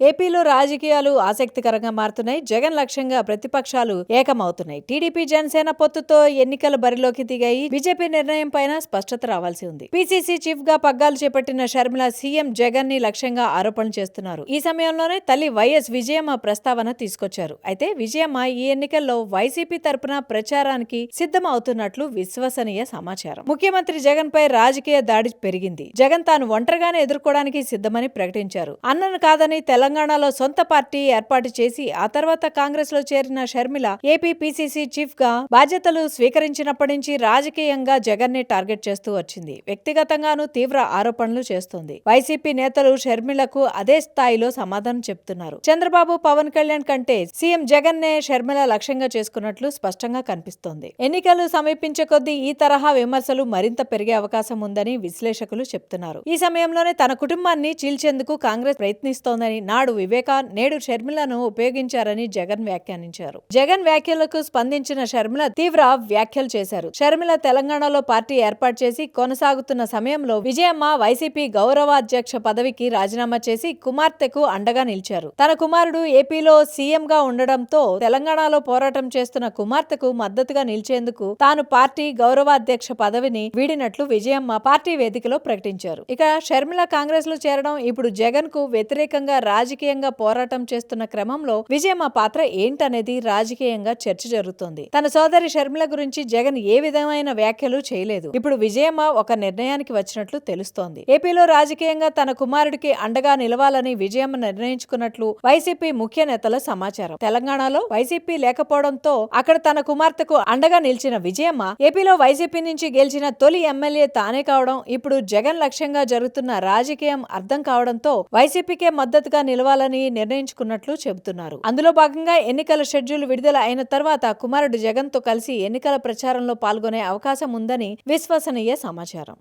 ఏపీలో రాజకీయాలు ఆసక్తికరంగా మారుతున్నాయి. జగన్ లక్ష్యంగా ప్రతిపక్షాలు ఏకమవుతున్నాయి. టీడీపీ జనసేన పొత్తుతో ఎన్నికల బరిలోకి దిగాయి. బీజేపీ నిర్ణయం పైన స్పష్టత రావాల్సి ఉంది. పీసీసీ చీఫ్గా పగ్గాలు చేపట్టిన షర్మిల సీఎం జగన్ని లక్ష్యంగా ఆరోపణలు చేస్తున్నారు. ఈ సమయంలోనే తల్లి వైఎస్ విజయమ్మ ప్రస్తావన తీసుకొచ్చారు. అయితే విజయమ్మ ఈ ఎన్నికల్లో వైసీపీ తరపున ప్రచారానికి సిద్ధం అవుతున్నట్లు విశ్వసనీయ సమాచారం. ముఖ్యమంత్రి జగన్ పై రాజకీయ దాడి పెరిగింది. జగన్ తాను ఒంటరిగానే ఎదుర్కోవడానికి సిద్ధమని ప్రకటించారు. అన్నను కాదని తెలంగాణలో సొంత పార్టీ ఏర్పాటు చేసి ఆ తర్వాత కాంగ్రెస్లో చేరిన షర్మిల ఏపీ పిసిసి చీఫ్గా బాధ్యతలు స్వీకరించినప్పటి నుంచి రాజకీయంగా జగన్ని టార్గెట్ చేస్తూ వచ్చింది. వ్యక్తిగతంగానూ తీవ్ర ఆరోపణలు చేస్తోంది. వైసీపీ నేతలు షర్మిలకు అదే స్థాయిలో సమాధానం చెప్తున్నారు. చంద్రబాబు పవన్ కళ్యాణ్ కంటే సీఎం జగన్ నే షర్మిల లక్ష్యంగా చేసుకున్నట్లు స్పష్టంగా కనిపిస్తోంది. ఎన్నికలు సమీపించే కొద్దీ ఈ తరహా విమర్శలు మరింత పెరిగే అవకాశం ఉందని విశ్లేషకులు చెప్తున్నారు. ఈ సమయంలోనే తన కుటుంబాన్ని చీల్చేందుకు కాంగ్రెస్ ప్రయత్నిస్తోందని నా నాడు వివేకా నేడు షర్మిలను ఉపయోగించారని జగన్ వ్యాఖ్యానించారు. జగన్ వ్యాఖ్యలకు స్పందించిన షర్మిల తీవ్ర వ్యాఖ్యలు చేశారు. షర్మిల తెలంగాణలో పార్టీ ఏర్పాటు చేసి కొనసాగుతున్న సమయంలో విజయమ్మ వైసీపీ గౌరవాధ్యక్ష పదవికి రాజీనామా చేసి కుమార్తెకు అండగా నిలిచారు. తన కుమారుడు ఏపీలో సీఎం గా ఉండడంతో తెలంగాణలో పోరాటం చేస్తున్న కుమార్తెకు మద్దతుగా నిలిచేందుకు తాను పార్టీ గౌరవాధ్యక్ష పదవిని వీడినట్లు విజయమ్మ పార్టీ వేదికలో ప్రకటించారు. ఇక షర్మిల కాంగ్రెస్లో చేరడం ఇప్పుడు జగన్కు వ్యతిరేకంగా రాజకీయంగా పోరాటం చేస్తున్న క్రమంలో విజయమ్మ పాత్ర ఏంటనేది రాజకీయంగా చర్చ జరుగుతోంది. తన సోదరి షర్మిల గురించి జగన్ ఏ విధమైన వ్యాఖ్యలు చేయలేదు. ఇప్పుడు విజయమ్మ ఒక నిర్ణయానికి వచ్చినట్లు తెలుస్తోంది. ఏపీలో రాజకీయంగా తన కుమారుడికి అండగా నిలవాలని విజయమ్మ నిర్ణయించుకున్నట్లు వైసీపీ ముఖ్య నేతల సమాచారం. తెలంగాణలో వైసీపీ లేకపోవడంతో అక్కడ తన కుమార్తెకు అండగా నిలిచిన విజయమ్మ ఏపీలో వైసీపీ నుంచి గెలిచిన తొలి ఎమ్మెల్యే తానే కావడం ఇప్పుడు జగన్ లక్ష్యంగా జరుగుతున్న రాజకీయం అర్థం కావడంతో వైసీపీకే మద్దతుగా నిలవాలని నిర్ణయించుకున్నట్లు చెబుతున్నారు. అందులో భాగంగా ఎన్నికల షెడ్యూల్ విడుదల అయిన తర్వాత కుమారుడు జగన్తో కలిసి ఎన్నికల ప్రచారంలో పాల్గొనే అవకాశం ఉందని విశ్వసనీయ సమాచారం.